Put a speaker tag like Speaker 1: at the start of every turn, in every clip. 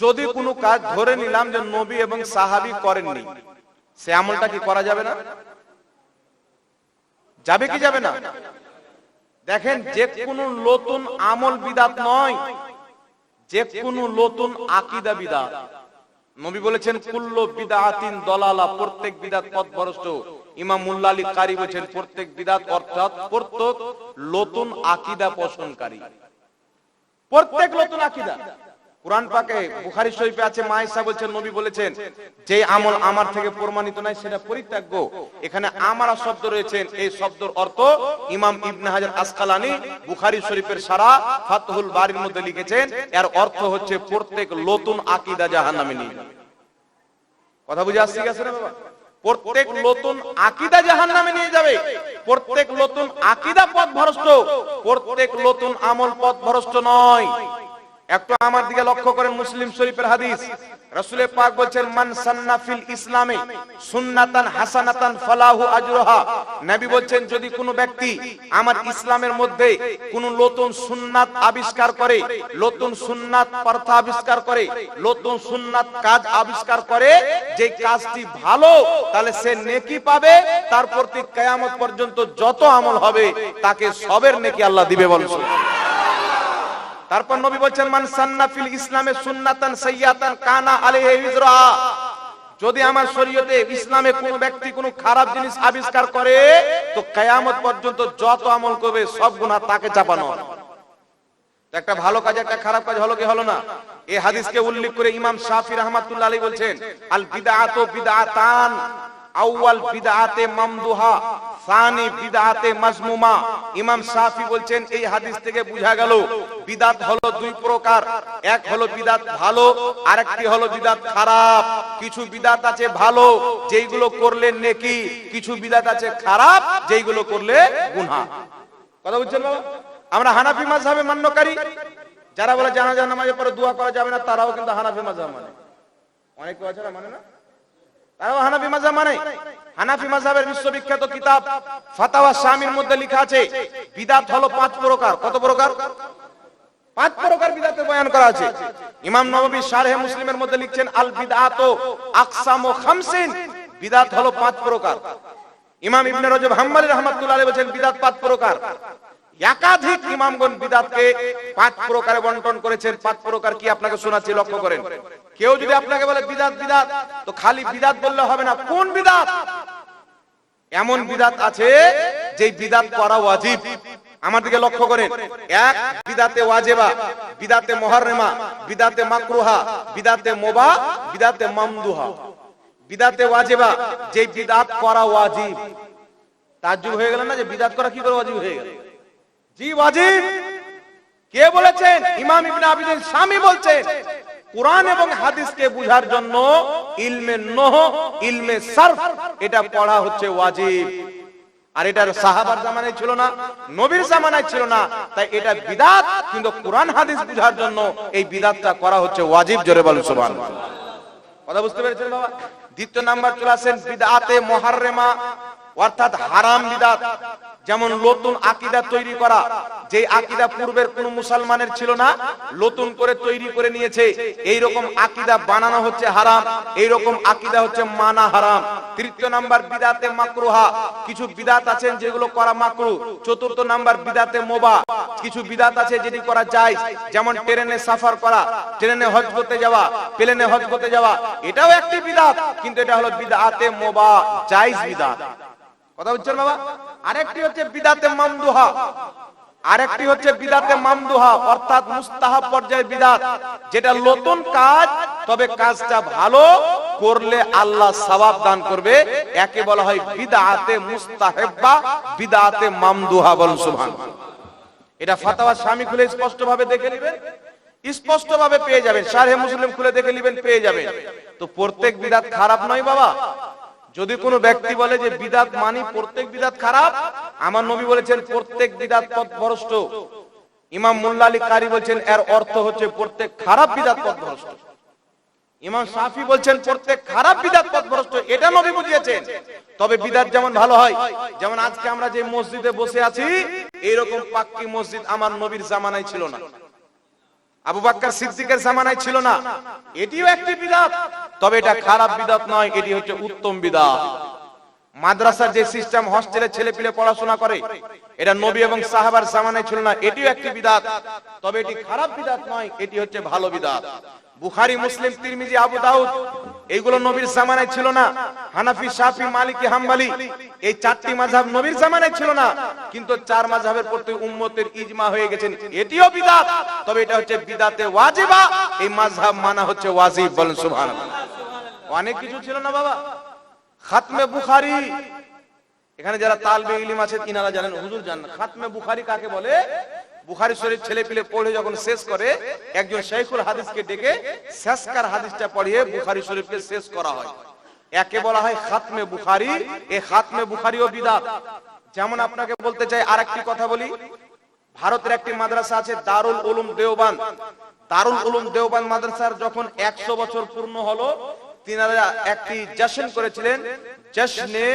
Speaker 1: যদি কোনো কাজ ধরে নিলাম যে নবী এবং সাহাবি করেননি, সে আমলটা কি করা যাবে না? যাবে কি যাবে না? দেখেন, যে কোনো নতুন আমল বিদাত নয়, যে কোনো নতুন আকিদা বিদাত। নবী বলেছেন, কুল্ল বিদাতিন দলালা প্রত্যেক বিদাত পথভ্রষ্ট। ইমাম মুল্লা আলী কারি বলেছেন, প্রত্যেক বিদাত অর্থাৎ প্রত্যেক নতুন আকিদা পোষণকারী। প্রত্যেক নতুন আকিদা। কোরআন পাকে বুখারী শরীফে আছে মায়েশা বলছেন, নবী বলেছেন, যে আমল আমার থেকে প্রমাণিত নাই, সেটা পরিত্যাগ্য এখানে আমারা শব্দ রয়েছেন, এই শব্দের অর্থ ইমাম ইবনে হাজার আসকালানি বুখারী শরীফের সারা ফাতহুল বারির মধ্যে লিখেছেন, এর অর্থ হচ্ছে প্রত্যেক নতুন আকীদা জাহান্নামে নিয়ে কথা বুঝে আসছে আছে না বাবা? প্রত্যেক নতুন আকিদা জাহান নামে নিয়ে যাবে, প্রত্যেক নতুন আকিদা পথ ভ্রষ্ট প্রত্যেক নতুন আমল পথ ভ্রষ্ট নয়। একটু আমার দিকে লক্ষ্য করেন মুসলিম শরীফের হাদিস। রাসূলে পাক বলছেন, মান সান্না ফিল ইসলামে সুন্নাতান হাসানাতান ফালাহু আজরুহা। নবী বলছেন, যদি কোনো ব্যক্তি আমার ইসলামের মধ্যে কোন নতুন সুন্নাত আবিষ্কার করে, নতুন সুন্নাত প্রথা আবিষ্কার করে, নতুন সুন্নাত কাজ আবিষ্কার করে, যে কাজটি ভালো, তাহলে সে নেকি পাবে। তার প্রতি কিয়ামত পর্যন্ত যত আমল হবে, তাকে সবের নেকি আল্লাহ দিবে বলেন তারপর নবী বলছেন, মান সান্না ফিল ইসলামে সুন্নাতান সাইয়াতান কানা আলাইহি ইজরা যদি আমার শরীয়তে ইসলামে কোন ব্যক্তি কোন খারাপ জিনিস আবিষ্কার করে, তো কিয়ামত পর্যন্ত যত আমল করবে, সব গুনাহ তাকে চাপানো একটা ভালো কাজ, একটা খারাপ কাজ হলো কি, হলো না? এই হাদিসকে উল্লেখ করে ইমাম শাফি রহমাতুল্লাহ আলাইহি বলছেন, আল বিদআতু বিদআতান। আউয়াল বিদআতে মামদুহা, সানি বিদআতে মাজমুমা। ইমাম শাফি বলছেন, এই হাদিস থেকে বোঝা গেল বিদাত হলো দুই প্রকার। এক হলো বিদাত ভালো, আরেকটি হলো বিদাত খারাপ। কিছু বিদাত আছে ভালো, যেইগুলো করলে নেকি। কিছু বিদাত আছে খারাপ, যেইগুলো করলে গুনাহ। কথা বুঝছেন বাবা? আমরা হানাফি মাযহাবে মান্যকারী। যারা বলে জানাজা নামাজের পরে দোয়া করা যাবে না, তারাও কিন্তু হানাফি মাযহাব মানে। অনেক আছে না মানে না? তারাও হানাফি মাযহাব মানে? হানাফি মাযহাবের বিশ্ববিখ্যাত কিতাব ফাতাওয়া শামির মধ্যে আছে, বিদাত হলো পাঁচ প্রকার। কত প্রকার? পাঁচ প্রকার বিদাতে বয়ান করা আছে। ইমাম নববী শারহে মুসলিমের মধ্যে লিখছেন, আল বিদআত আকসামু খামসিন, বিদাত হলো পাঁচ প্রকার। ইমাম ইবনে রজব হাম্বলি রাহমাতুল্লাহ আলাইহি বিদাত পাঁচ প্রকার। একাধিক ইমামগণ বিদাতকে পাঁচ প্রকারে বন্টন করেছেন। পাঁচ প্রকার কি আপনাকে শোনাচ্ছি, লক্ষ্য করেন। কেউ যদি আপনাকে বলে বিদাত বিদাত, তো খালি বিদাত বললে হবে না। কোন বিদাত? এমন বিদাত আছে যে বিদাত করা ওয়াজিব। আমার দিকে লক্ষ্য করেন। এক, বিদাতে ওয়াজেবা, বিদাতে মুহাররমা, বিদাতে মাকরুহা, বিদাতে মোবা, বিদাতে মামদুহা। বিদাতে ওয়াজেবা যে বিদাত করা ওয়াজিব। তাজ্জুব হয়ে গেল না যে বিদাত করা কি করে ওয়াজিব হয়ে গেল? জি ওয়াজিব। কে বলেছেন? ইমাম ইবনে বলছেন এবং হাদিসকে বুঝার জন্য ইলমে নহ, ইলমে এটা পড়া হচ্ছে ওয়াজিব। আর সাহাবার জামানায় ছিল না, নবীর জামানায় ছিল না, তাই এটা বিদাত, কিন্তু কোরআন হাদিস বুঝার জন্য এই বিদাতটা করা হচ্ছে ওয়াজিব, জোরে বলুন, সুবহানাল্লাহ। কথা বুঝতে পেরেছেন বাবা? দ্বিতীয় নাম্বার চলে আসেন, বিদাতে মুহাররেমা, অর্থাৎ হারাম বিদাত। যেমন নতুন আকিদা তৈরি করা যে আকিদা পূর্বের কোন মুসলমানের ছিল না, নতুন করে তৈরি করে নিয়েছে। এই রকম আকিদা বানানো হচ্ছে হারাম এই রকম আকিদা হচ্ছে মানা হারাম। তৃতীয় নাম্বার, বিদাতে মাকরুহা। কিছু বিদাত আছেন যেগুলো করা মাকরু। চতুর্থ নাম্বার, বিদাতে মোবা। কিছু বিদাত আছে যেটি করা যায় যেমন ট্রেনে সাফার করা, ট্রেনে হজ করতে যাওয়া, প্লেনে হজ করতে যাওয়া, এটাও একটি বিদাত, কিন্তু এটা হলো বিদাতে মোবা, জায়েজ বিদাত। কথা বুঝছেন বাবা? আরেকটি হচ্ছে বিদাতে মামদুহা। আরেকটি হচ্ছে বিদাতে মামদুহা, অর্থাৎ মুস্তাহাব পর্যায়ের বিদাত। যেটা নতুন কাজ, তবে কাজটা ভালো করলে আল্লাহ সওয়াব দান করবে। একে বলা হয় বিদাতে মুস্তাহেব্বা, বিদাতে মামদুহা বলুন সুবহানাল্লাহ। এটা ফাতাওয়া স্বামী খুলে স্পষ্ট ভাবে দেখে নেবেন। স্পষ্ট ভাবে পেয়ে যাবেন। সারহে মুসলিম খুলে দেখে নেবেন, পেয়ে যাবেন। তো প্রত্যেক বিদাত খারাপ নয় বাবা। যদি কোনো ব্যক্তি বলে যে বিদাত মানি প্রত্যেক বিদাত খারাপ, আমার নবী বলেছেন প্রত্যেক বিদাত পথভ্রষ্ট ইমাম মোল্লা আলী কারি বলছেন, এর অর্থ হচ্ছে প্রত্যেক খারাপ বিদাত পথভ্রষ্ট ইমাম সাফি বলছেন, প্রত্যেক খারাপ বিদাত এটা নবী বুঝিয়েছেন। তবে বিদাত যেমন ভালো হয়, যেমন আজকে আমরা যে মসজিদে বসে আছি, এইরকম পাক্কি মসজিদ আমার নবীর জামানায় ছিল না। আবু বাক্কার সিদ্দিকের জামানায় ছিল না। এটিও একটি বিদাত। তবে এটা খারাপ বিদাত নয়, এটি হচ্ছে উত্তম বিদাত। মাদ্রাসার যে সিস্টেম, হস্টেলে ছেলে পিলে পড়াশোনা করে, এটা নবী এবং সাহাবার জামানায় ছিল না, এটিও একটি বিদাত। তবে এটি খারাপ বিদাত নয়, এটি হচ্ছে ভালো বিদাত। বুখারি, মুসলিম, তিরমিজি, আবু দাউদ, এইগুলো নবীর জামানায় ছিল না। হানাফি, শাফি, মালিকি, হাম্বলি, এই চারটি মাযহাব নবীর জামানায় ছিল না। কিন্তু চার মাযহাবের প্রতি উম্মতের ইজমা হয়ে গেছেন। এটিও বিদাত, তবে এটা হচ্ছে বিদাতে ওয়াজিবা, এই মাযহাব মানা হচ্ছে ওয়াজিব বলেন, সুবহানাল্লাহ। অনেক কিছু ছিল না বাবা। খাতমে বুখারি, এখানে যারা তালবে ইলিম আছে ইনারা জানেন, হুজুর জানেন, খাতমে বুখারি কাকে বলে? বুখারি শরীফ ছেলে পিলে পড়ে যখন শেষ করে, একজন শেখুল হাদিসকে ডেকে শেষকার হাদিসটা পড়িয়ে বুখারি শরীফকে শেষ করা হয়। একে বলা হয় খাতমে বুখারি এই খাতমে বুখারিও বিদাত। যেমন আপনাকে বলতে চাই আরেকটি কথা বলি। ভারতের একটি মাদ্রাসা আছে দারুল উলুম দেওবান। দারুল উলুম দেওবান মাদ্রাসার যখন একশো বছর পূর্ণ হলো, তিনারা একটি জশ্ন করেছিলেন জশ্নে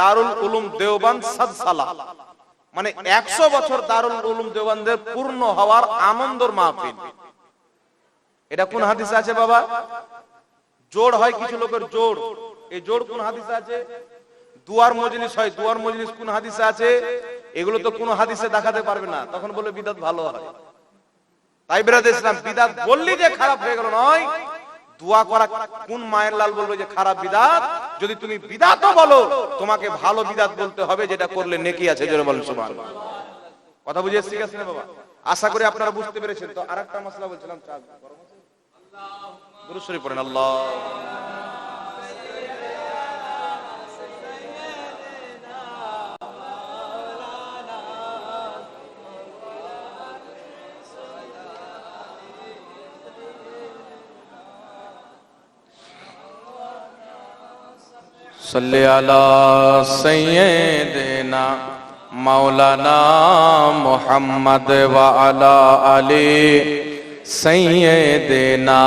Speaker 1: দারুল উলুম দেওবান সাদসালা। মানে একশো বছর দারুল উলুম দেওবানদের পূর্ণ হওয়ার আনন্দর মাহফিল। এটা কোন হাদিসে আছে বাবা? জোড় হয় কিছু লোকের জোড়। এই জোড় কোন হাদিসে আছে? দুয়ার মজলিস হয়, দুয়ার মজলিস কোন হাদিসে আছে? এগুলো তো কোন হাদিসে দেখাতে পারবে না, তখন বলে বিদাত ভালো হয়। তাই বেরাদ ইসলাম, বিদাত বললি যে খারাপ হয়ে গেল নয়, দোয়া করা কোন মায়ের লাল বলবে যে খারাপ বিদাত? যদি তুমি বিদাতও বলো তোমাকে ভালো বিদাত বলতে হবে যেটা করলে নেকি আছে জোরে বলেন সুবহান কথা বুঝে ঠিক আছে বাবা? আশা করি আপনারা বুঝতে পেরেছেন। তো আরেকটা মশলা বলছিলাম চা গরম আছে? দুরূদ শরীফ পড়েন আল্লাহ।
Speaker 2: صلی اللہ سیدنا مولانا محمد وعلا علی سیدنا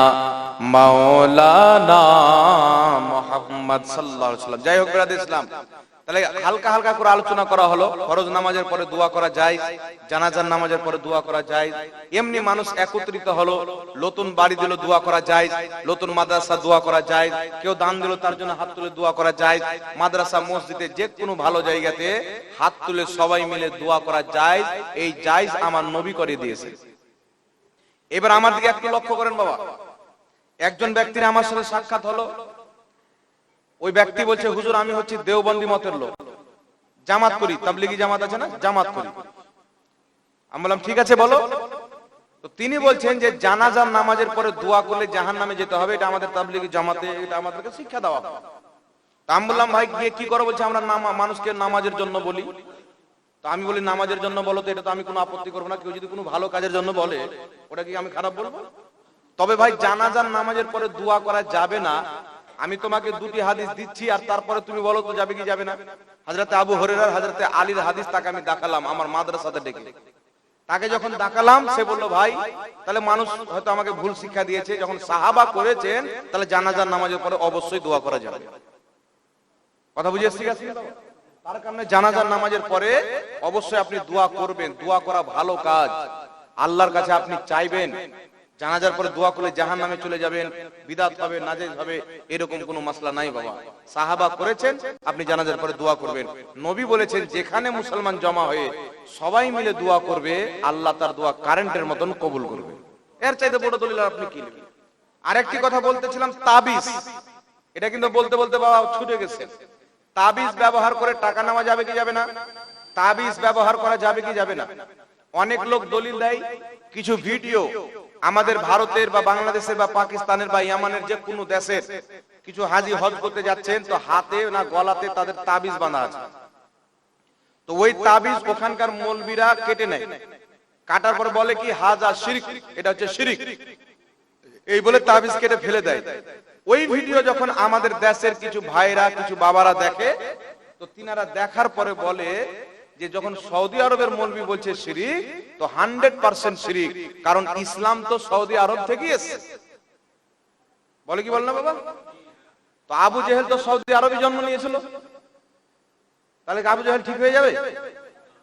Speaker 2: مولانا محمد
Speaker 1: صلی اللہ علیہ وسلم. جائے ہو برادر اسلام. হালকা হালকা করে আলোচনা করা হলো। ফরজ নামাজের পরে দোয়া করা যায়, জানাজার নামাজের পরে দোয়া করা যায়। এমনি মানুষ একত্রিত হলো, নতুন বাড়ি দিল দোয়া করা যায়, নতুন মাদ্রাসা দোয়া করা যায়, কেউ দান দিল তার জন্য হাত তুলে দোয়া করা যায়, মাদ্রাসা, মসজিদে যে কোনো ভালো জায়গাতে হাত তুলে সবাই মিলে দোয়া করা যায়, এই জায়জ আমার নবী করে দিয়েছে। এবার আমার দিকে একটু লক্ষ্য করেন বাবা। একজন ব্যক্তির আমার সাথে সাক্ষাৎ হলো ওই ব্যক্তি বলছে, হুজুর, আমি হচ্ছি দেওবন্দি মতের লোক। জামাত করি, তাবলিগি জামাত আছে না? জামাত করি। আমি বললাম, ঠিক আছে, বলো। তো তিনি বলছেন যে, জানাজার নামাজের পরে দোয়া করলে জাহান নামে যেতে হবে, এটা আমাদের তাবলিগি জামাতে, এটা আমাদেরকে শিক্ষা দেওয়া। তা আমি বললাম, ভাই, গিয়ে কি করো? বলছে, আমরা মানুষকে নামাজের জন্য বলি। তো আমি বলি, নামাজের জন্য বলো তো, এটা তো আমি কোনো আপত্তি করব না। কেউ যদি কোনো ভালো কাজের জন্য বলে, ওটা কি আমি খারাপ বলব? তবে ভাই, জানাজার নামাজের পরে দোয়া করা যাবে না। আমি তোমাকে দুটি হাদিস দিচ্ছি আর তারপরে তুমি বলো তো যাবে কি যাবে না। হাজরাতে আবু হরেরার হাজরাতে আলীর হাদিস তাকে আমি দেখালাম আমার মাদ্রাসাতে ডেকে। তাকে যখন দেখালাম, সে বলল, ভাই, তাহলে মানুষ হয়তো আমাকে ভুল শিক্ষা দিয়েছে। যখন সাহাবা করেছেন, তাহলে জানাজার নামাজের পরে অবশ্যই দোয়া করা যাবে। কথা বুঝে আছে তার কারণে জানাজার নামাজের পরে অবশ্যই আপনি দোয়া করবেন। দোয়া করা ভালো কাজ। আল্লাহর কাছে আপনি চাইবেন। জানাজার পরে দোয়া করলে জাহান নামে চলে যাবেন বিদাত হবে নাজেজ হবে এরকম কোনো মাসলা নাই বাবা। সাহাবা করেছেন আপনি জানাজার পরে দোয়া করবেন। নবী বলেছেন যেখানে মুসলমান জমা হয়ে সবাই মিলে দোয়া করবে আল্লাহ তার দোয়া কারেন্টের মতন কবুল করবে। এর চাইতে বড় দলিল আর আপনি কি আরেকটি কথা বলতেছিলাম তাবিজ। এটা কিন্তু বলতে বলতে বাবা ছুটে গেছে। তাবিজ ব্যবহার করে টাকা নেওয়া যাবে কি যাবে না? তাবিজ ব্যবহার করা যাবে কি যাবে না? অনেক লোক দলিল দেয় কিছু ভিডিও আমাদের ভারতের বা বাংলাদেশের বা পাকিস্তানের বা ইয়ামানের যে কোনো দেশের কিছু হাজি হজ করতে যাচ্ছেন, তো হাতে না গলাতে তাদের তাবিজ বাঁধা আছে। তো ওই তাবিজ ওখানকার মৌলবীরা কেটে নেয়। কাটার পর বলে কি, হাজা শিরিক, এটা হচ্ছে শিরিক। এই বলে তাবিজ কেটে ফেলে দেয়। ওই ভিডিও যখন আমাদের দেশের কিছু ভাইরা, কিছু বাবারা দেখে, তো তিনারা দেখার পরে বলে যে যখন সৌদি আরবের মৌলবি বলছে শিরিক, তো হান্ড্রেড পার্সেন্ট শিরিক, কারণ ইসলাম তো সৌদি আরব থেকে এসছে। বলে কি বল না বাবা? তো আবু জেহেল তো সৌদি আরবে জন্ম নিয়েছিল। তাহলে আবু জেহেল ঠিক হয়ে যাবে?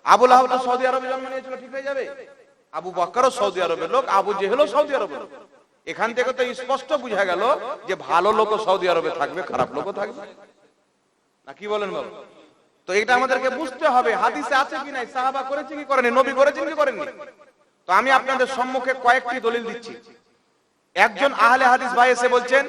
Speaker 1: আবুল আহাব তো সৌদি আরবে জন্ম নিয়েছিল, ঠিক হয়ে যাবে? আবু বকরও সৌদি আরবের লোক, আবু জেহেলও সৌদি আরবের লোক। এখান থেকে তো স্পষ্ট বোঝা গেল যে ভালো লোকও সৌদি আরবে থাকবে, খারাপ লোকও থাকবে। না কি বলেন বাবু? তো এটা আমাদেরকে বুঝতে হবে, হাদিসে আছে কি নাই, সাহাবা করেছে কি করেনি, নবী করেছেন কি করেননি? তো আমি আপনাদের সম্মুখে কয়েকটি দলিল দিচ্ছি। একজন আহলে হাদিস ভাই এসে বলছেন,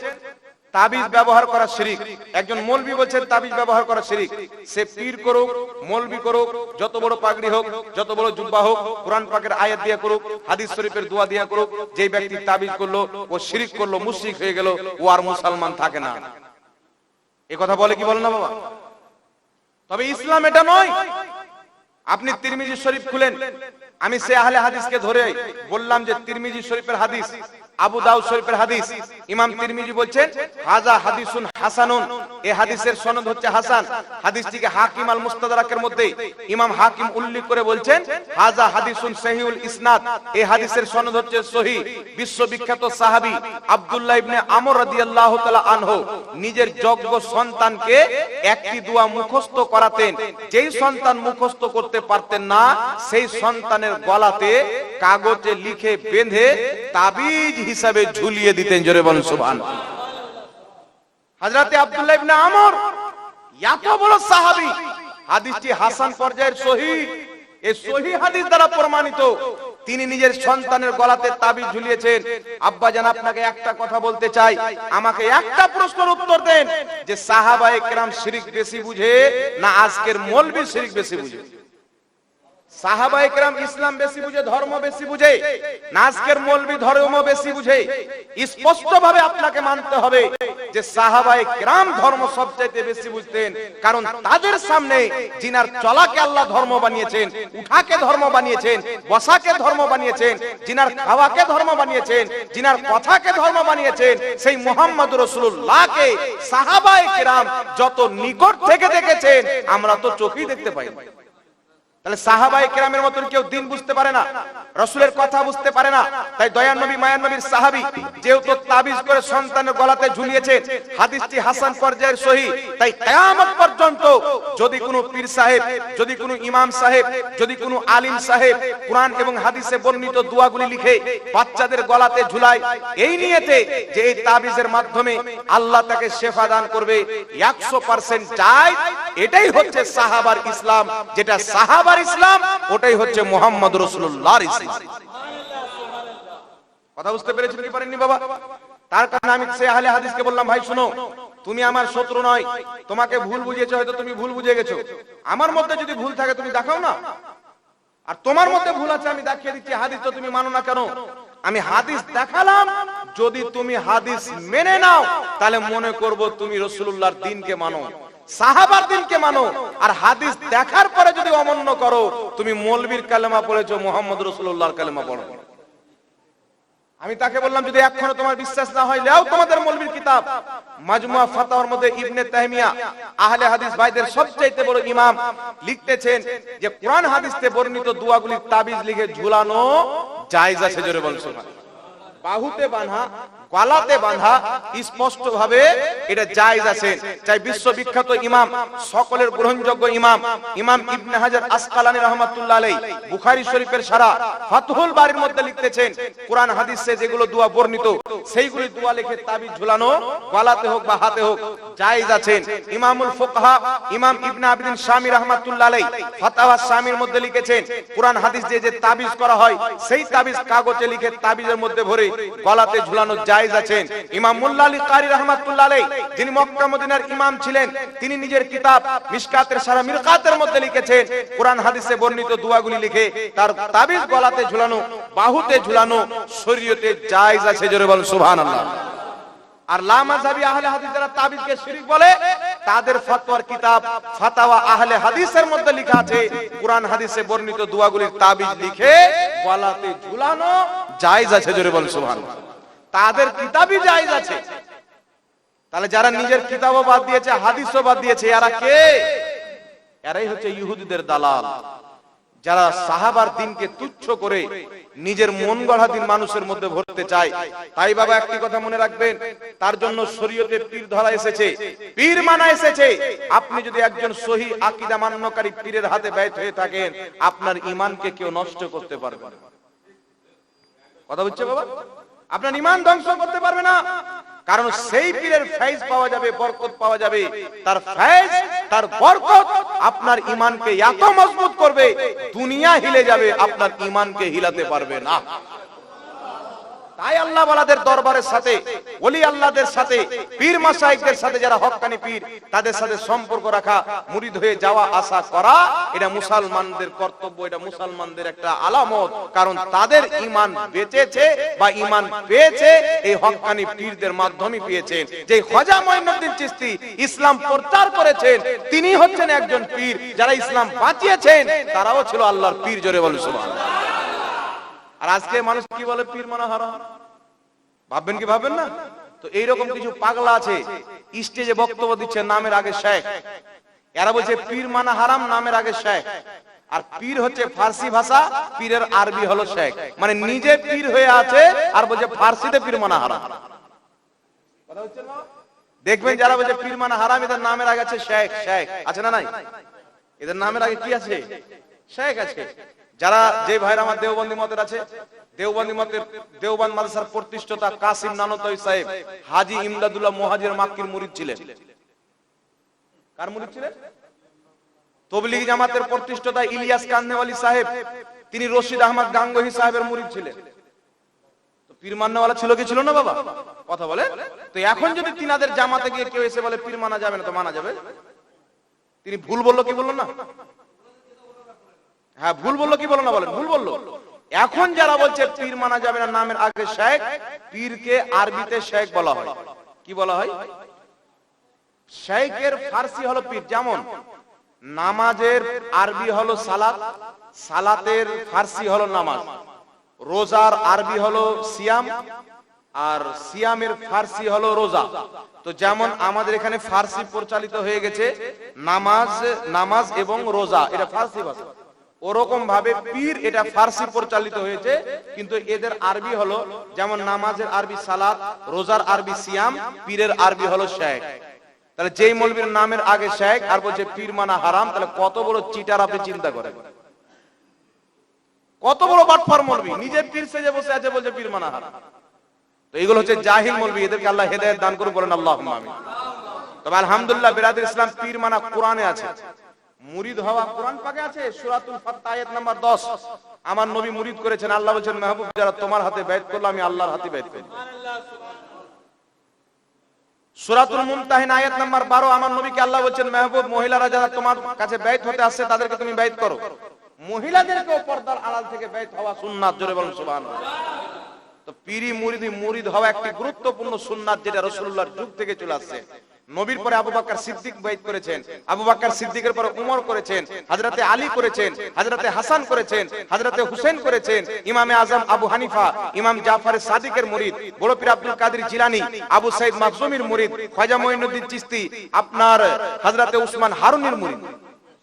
Speaker 1: তাবিজ ব্যবহার করা শিরিক। একজন মৌলবি বলছেন, তাবিজ ব্যবহার করা শিরিক। সে পীর করুক, মৌলবি করুক, যত বড় পাগড়ি হোক, যত বড় জুব্বা হোক, কোরআন পাকের আয়াত দিয়া করুক, হাদিস শরীফের দোয়া দিয়া করুক যেই ব্যক্তি তাবিজ করল, ও শিরিক করল, মুশরিক হয়ে গেল, ও আর মুসলমান থাকে না। এ কথা বলে কি বলে না বাবা? তবে ইসলাম এটা নয়। আপনি তিরমিজি শরীফ খুলেন। আমি সে আহলে হাদিসকে ধরে বললাম যে তিরমিজি শরীফের হাদিস, আবু দাউদ শরীফের হাদিস, ইমাম তিরমিজি বলছেন হাজা হাদিসুন হাসানুন। এই হাদিসের সনদ হচ্ছে হাসান। হাদিসটিকে হাকিম আল মুস্তাদরাকের মধ্যে ইমাম হাকিম উল্লেখ করে বলছেন, হাজা হাদিসুন সহিউল ইসনাদ। এই হাদিসের সনদ হচ্ছে সহি। বিশ্ববিখ্যাত সাহাবী আব্দুল্লাহ ইবনে আমর রাদিয়াল্লাহু তাআলা আনহু নিজের যোগ্য সন্তানকে একটি দোয়া মুখস্থ করাতেন। যেই সন্তান মুখস্থ করতে পারতেন না, সেই সন্তানের গলাতে কাগজে লিখে বেঁধে তাবিজ হিসাবে ঝুলিয়ে দিতেন। জোরে বলেন সুবহানাল্লাহ। হযরতে আব্দুল্লাহ ইবনে আমর, এত বড় সাহাবী। হাদিসটি হাসান পর্যায়ের সহি। এই সহি হাদিস দ্বারা প্রমাণিত। তিনি নিজের সন্তানের গলাতে তাবিজ ঝুলিয়েছেন। আব্বা জান, আপনাকে একটা কথা বলতে চাই। আমাকে একটা প্রশ্নের উত্তর দেন যে সাহাবায়ে কেরাম শিরিক বেশি বুঝে না আজকের মৌলবি শিরিক বেশি বুঝে? কারণ তাদের সামনে জিনার চলাকে আল্লাহ ধর্ম বানিয়েছেন, উঠাকে ধর্ম বানিয়েছেন, বসাকে ধর্ম বানিয়েছেন, জিনার খাওয়াকে ধর্ম বানিয়েছেন, জিনার কথাকে ধর্ম বানিয়েছেন, সেই মোহাম্মদ রসুল্লাহকে সাহাবায়ে কেরাম যত নিকট থেকে দেখেছেন, আমরা তো চোখেই দেখতে পাই। যদি কোনো পীর সাহেব, যদি কোনো ইমাম সাহেব, যদি কোনো আলিম সাহেব কোরআন এবং হাদিসে বর্ণিত দোয়াগুলি লিখে বাচ্চাদের গলাতে ঝুলায়, এই নিয়েতে যে এই তাবিজের মাধ্যমে আল্লাহ তাকে শেফা দান করবে, একশো পার্সেন্ট চাই এটাই হচ্ছে সাহাবার ইসলাম। যেটা সাহাবার ইসলাম, ওটাই হচ্ছে মোহাম্মদ রসুল্লাহর ইসলাম। কথা বুঝতে পেরেছেন কি পারেননি বাবা? তার কারণে আমি সে আহলে হাদিসকে বললাম, ভাই, শুনো, তুমি আমার শত্রু নয়। তোমাকে ভুল বুঝিয়েছো, হয়তো তুমি ভুল বুঝে গেছো। আমার মধ্যে যদি ভুল থাকে, তুমি দেখাও না। আর তোমার মধ্যে ভুল আছে, আমি দেখিয়ে দিচ্ছি। হাদিস তো তুমি মানো না কেন? আমি হাদিস দেখালাম। যদি তুমি হাদিস মেনে নাও, তাহলে মনে করব তুমি রসুল্লাহর দিনকে মানো। সাহাবার দিনকে মানো, আর হাদিস দেখার পরে যদি অমান্য করো, তুমি মৌলবীর কালেমা পড়েছো, মোহাম্মদ রসুল্লাহর কালেমা পড়ো। আমি তাকে বললাম, যদি এখনও তোমার বিশ্বাস না হয়, নাও তোমাদের মৌলবীর কিতাব। মাজমুয়া ফাতাওয়ার মধ্যে ইবনে তাহমিয়া, আহলে হাদিস ভাইদের সবচেয়ে বড় ইমাম, লিখতেছেন যে, কোরআন হাদিসতে বর্ণিত দোয়াগুলির তাবিজ লিখে ঝুলানো জায়েজ আছে, জোরে বল সুবহানাল্লাহ। বাহুতে বাঁধা গলাতে বাঁধা স্পষ্ট ভাবে এটা জায়েজ আছে। চাই বিশ্ববিখ্যাত ইমাম, সকলের গ্রহণযোগ্য ইমাম ইমাম ইবনে হাজার আসকালানি রহমাতুল্লাহ আলাই বুখারী শরীফের সারা ফাতহুল বাড়ির মধ্যে লিখতেছেন, কোরআন হাদিসে যেগুলো দোয়া বর্ণিত, সেইগুলি দোয়া লিখে তাবিজ ঝুলানো গলাতে হোক বা হাতে হোক জায়েজ আছে। ইমামুল ফুকহা, ইমাম ইবনে আবিদিন শামী রহমাতুল্লাহ আলাই ফাতাওয়া শামীর মধ্যে লিখেছেন, কোরআন হাদিস দিয়ে যে তাবিজ করা হয়, সেই তাবিজ কাগজে লিখে তাবিজের মধ্যে ভরে গলাতে ঝুলানো জায়েজ আছেন। ইমাম মুল্লা আলী কারি রহমাতুল্লাহ আলাই যিনি মক্কা মদিনার ইমাম ছিলেন, তিনি নিজের কিতাব মিশকাতের সারা মিরকাতের মধ্যে লিখেছেন। কোরআন, হাদিসে বর্ণিত দোয়াগুলি লিখে তার তাবিজ গলাতে ঝুলানো, বাহুতে ঝুলানো শরীয়তে জায়েজ আছে, জোরে বল সুবহানাল্লাহ। আর লামাজাবি আহলে হাদিস যারা তাবিজকে শিরিক বলে, তাদের ফতোয়ার কিতাব, ফাতাওয়া আহলে হাদিসের মধ্যে লেখা আছে। কোরআন, হাদিসে বর্ণিত দোয়াগুলির তাবিজ লিখে গলাতে ঝুলানো জায়েজ আছে, জোরে বল সুবহানাল্লাহ। তাদের কিতাবই জায়েজ আছে। তাহলে যারা নিজের কিতাবও বাদ দিয়েছে, হাদিসও বাদ দিয়েছে, এরা কে? এরাই হচ্ছে ইহুদিদের দালাল। যারা সাহাবার দিনকে তুচ্ছ করে নিজের মন গড়া দিন মানুষের মধ্যে ভরতে চায়। তাই বাবা, একটি কথা মনে রাখবেন, তার জন্য শরীয়তে পীর ধরা এসেছে। পীর মানা এসেছে। আপনি যদি একজন সহি আকিদা মান্যকারী পীরের হাতে ব্যয় হয়ে থাকেন, আপনার ইমানকে কেউ নষ্ট করতে পারবে কথা বুঝছে বাবা? আপনার ইমান ধ্বংস করতে পারবে না। কারণ সেই পীরের ফাইজ পাওয়া যাবে, বরকত পাওয়া যাবে। তার ফাইজ, তার বরকত আপনার ইমানকে এত মজবুত করবে, দুনিয়া হিলে যাবে, আপনার ইমানকে হিলাতে পারবে না। তাই আল্লাহ ওয়ালাদের দরবারের সাথে, ওলি আল্লাহদের সাথে, পীর মাসাইকদের সাথে যারা হক্কানি পীর, তাদের সাথে সম্পর্ক রাখা, মুরিদ হয়ে যাওয়া আশা করা, এটা মুসলমানদের কর্তব্য, এটা মুসলমানদের একটা আলামত। কারণ তাদের ইমান বেঁচেছে বা ইমান পেয়েছে, এই হক্কানি পীরদের মাধ্যমে পেয়েছেন যে খজা মঈনুদ্দিন চিস্তি ইসলাম প্রচার করেছেন তিনি হচ্ছেন একজন পীর। যারা ইসলাম বাঁচিয়েছেন, তারাও ছিল আল্লাহর পীর, জোরে বলে সুবহানাল্লাহ। আর আজকে মানুষ কি বলে? পীর মানা হারাম। ভাববেন কি? ভাববেন না? তো এইরকম কিছু পাগলা আছে, স্টেজে বক্তব্য দিচ্ছে নামের আগে শেখ। এরা বলছে, পীর মানা হারাম, নামের আগে শেখ। আর পীর হচ্ছে ফার্সি ভাষা, পীরের আরবি হলো শেখ। মানে নিজে পীর হয়ে আছে আর বলছে, ফার্সিতে পীর মানা হারাম? দেখবেন যারা বলছে, পীর মানা হারাম, এদের নামের আগে আছে শেখ শেখ। আছে না নাই? এদের নামের আগে কি আছে? শেখ আছে। যারা যে ভাইরা আমার দেওবন্দি মতের আছে, দেওবন্দি মতের দেওবন্দ মাদ্রাসার প্রতিষ্ঠাতা কাসিম নানতই সাহেব হাজি ইমদাদুল্লাহ মুহাজির মাক্কির মুরিদ ছিলেন। কার মুরিদ ছিলেন? তবলিগি জামাতের প্রতিষ্ঠাতা ইলিয়াস কান্নেওয়ালি সাহেব, তিনি রশিদ আহমদ গাঙ্গহি সাহেবের মুরিদ ছিলেন। তো পীর মান্নাওয়ালা ছিল কি ছিল না বাবা? কথা বলে? তো এখন যদি তিনাদের জামাতে গিয়ে কেউ এসে বলে পীর মানা যাবে না, তো মানা যাবে। তিনি ভুল বলল কি বলল না? হ্যাঁ ভুল বলল কি বলো না বলেন, ভুল বলল। এখন যারা বলছে পীর মানা যাবে না, নামের আগে শেখ, পীরকে আরবিতে শেখ বলা হয়। কি বলা হয়? শেখের ফার্সি হলো পীর, যেমন নামাজের আরবি হলো সালাত, সালাতের ফার্সি হলো নামাজ। রোজার আরবি হলো সিয়াম, আর সিয়ামের ফার্সি হলো রোজা। তো যেমন আমাদের এখানে ফার্সি পরিচালিত হয়ে গেছে, নামাজ নামাজ এবং রোজা, এটা ফার্সি ভাষা। ওরকম ভাবে পীর এটা ফার্সি পরিচালিত হয়েছে, কিন্তু এদের আরবি হলো, যেমন নামাজের আরবি সালাত, রোজার আরবি সিয়াম, পীরের আরবি হলো শেখ। তাহলে যেই মৌলবীর নামের আগে শেখ আর বলছে পীর মানা হারাম, তাহলে কত বড় চিটার আপনি চিন্তা করেন? কত বড় বাটফার মৌলবী, নিজে পীর সেজে বসে আছে বলছে পীর মানা হারাম। তো এগুলো হচ্ছে জাহিল মৌলবী, এদেরকে আল্লাহ হেদায়েত দান করুন, বলেন আল্লাহ তবে আলহামদুলিল্লাহ বিরাদের ইসলাম পীর মানা কোরআনে আছে। মুরিদ হওয়া কোরআন পাকে আছে? সূরাতুল ফাতহ, আয়াত নাম্বার 10 আমার নবী মুরিদ করেছেন, আল্লাহ বলেছেন, মাহবুব, যারা তোমার হাতে বাইত করল, আমি আল্লাহর হাতে বাইত করব। সূরাতুল মুমতাহিন, আয়াত নাম্বার 12 আমার নবীকে আল্লাহ বলেছেন, মাহবুব, মহিলারা যারা তোমার কাছে বাইত হতে আসছে, তাদেরকে তুমি বাইত করো। মহিলাদেরকেও পর্দার আড়াল থেকে বাইত হওয়া সুন্নাত, জোরে বলুন, সুবহানাল্লাহ। তো পিরি মুরিদি, মুরিদ হওয়া একটি গুরুত্বপূর্ণ সুন্নাত, যেটা রাসূলুল্লাহর যুগ থেকে চলে আসছে। নবীর পরে আবু বকর সিদ্দিক বাইত করেছেন, আবু বকর সিদ্দিকের পরে উমর করেছেন হযরতে আলী করেছেন হযরতে হাসান করেছেন হযরতে হুসেন করেছেন, ইমামে আজম আবু হানিফা, ইমাম জাফর সাদিকের মুরিদ, বড় পীর আব্দুল কাদের জিলানী, আবু সাইদ মাকজুমির মুরিদ খাজা মঈনুদ্দিন চিশতি, আপনার হযরতে উসমান হারুনের মুরিদ।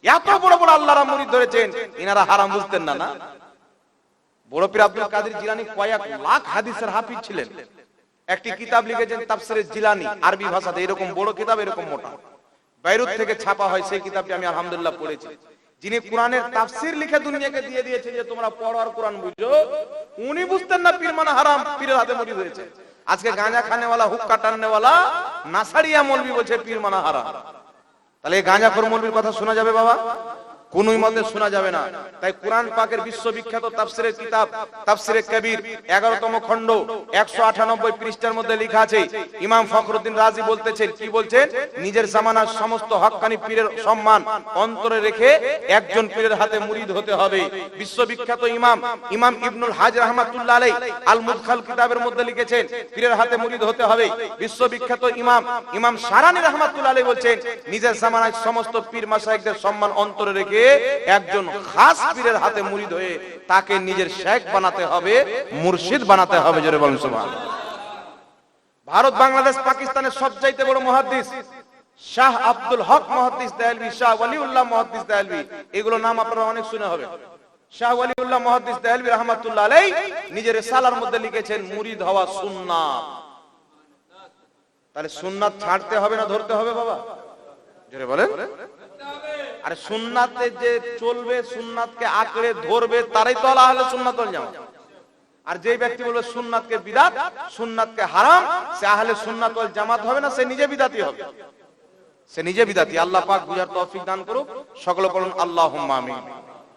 Speaker 1: এত বড় বড় আল্লাহর মুরিদ ধরেছেন, ইনারা হারাম বুঝতেন না না? বড় পীর আব্দুল কাদের জিলানী কয়েক লাখ হাদিসের হাফিজ ছিলেন। একটি কিতাব লিখেছেন তাফসিরে জিলানী, আরবি ভাষাতে, এরকম বড় কিতাব, এরকম মোটা। বাইরুত থেকে ছাপা হয় সেই কিতাবটি আমি আলহামদুলিল্লাহ পড়েছি। যিনি কোরআনের তাফসির লিখে দুনিয়াকে দিয়ে দিয়েছে যে তোমরা পড়ো আর কোরআন বুঝো, উনি বুঝতেন না পীর মানে হারাম, পীরের হাতে মরিদ হয়েছে। আজকে গাঁজা খানেওয়ালা, হুক্কা টাননেওয়ালা, নাসারিয়া মলবি বলছে পীর মানে হারাম। তাহলে গাঁজা খোর মলবির কথা শোনা যাবে বাবা? কোনই মতে শোনা যাবে না। তাই কোরআন পাকের বিশ্ববিখ্যাত তাফসিরের কিতাব তাফসিরে কবির, এগারোতম খণ্ড, একশো আটানব্বই পৃষ্ঠার মধ্যে লেখা আছে, ইমাম ফখরুদ্দিন রাজি বলতেছেন, কি বলছেন? নিজের জামানার সমস্ত হক্কানি পীরের সম্মান অন্তরে রেখে একজন পীরের হাতে মুরিদ হতে হবে। বিশ্ববিখ্যাত ইমাম ইমাম ইবনুল হাজ রহমাতুল্লাহ আলাই আল মুদখাল কিতাবের মধ্যে লিখেছেন, পীরের হাতে মুরিদ হতে হবে। বিশ্ববিখ্যাত ইমাম ইমাম সারানি রহমাতুল্লাহ আলাই বলছেন, নিজের জামানায় সমস্ত পীর মাসাইকদের সম্মান অন্তরে রেখে একজন খাস পীরের হাতে মুরিদ হয়ে তাকে নিজের শেখ বানাতে হবে, মুর্শিদ বানাতে হবে, জোরে বলুন সুবহানাল্লাহ ভারত, বাংলাদেশ, পাকিস্তানের সবচাইতে বড় মুহাদ্দিস শাহ আব্দুল হক মুহাদ্দিস দেলভি শাহ ওয়ালিউল্লাহ মুহাদ্দিস দেলভি এগুলো নাম আপনারা অনেক শুনে হবে। শাহ ওয়ালিউল্লাহ মুহাদ্দিস দেলভি রাহমাতুল্লাহ আলাই নিজের রিসালার মধ্যে লিখেছেন মুরিদ হওয়া সুন্নাত। তাহলে সুন্নাত ছাড়তে হবে না ধরতে হবে বাবা? জোরে বলেন। আরে সুন্নাতে যে চলবে, সুন্নাতকে আঁকড়ে ধরবে, তারাই তো আল্লাহ সুন্নাতল জামা আর যে ব্যক্তি বলবে সুন্নাতকে বিদাত, সুন্নাতকে হারাম, সে আহলে সুন্নাতল জামাত হবে না, সে নিজে বিদাতি হবে। সে নিজে বিদাতি আল্লাহ পাক বুঝার তৌফিক দান করুক। সকল করুন আল্লাহ আমিন।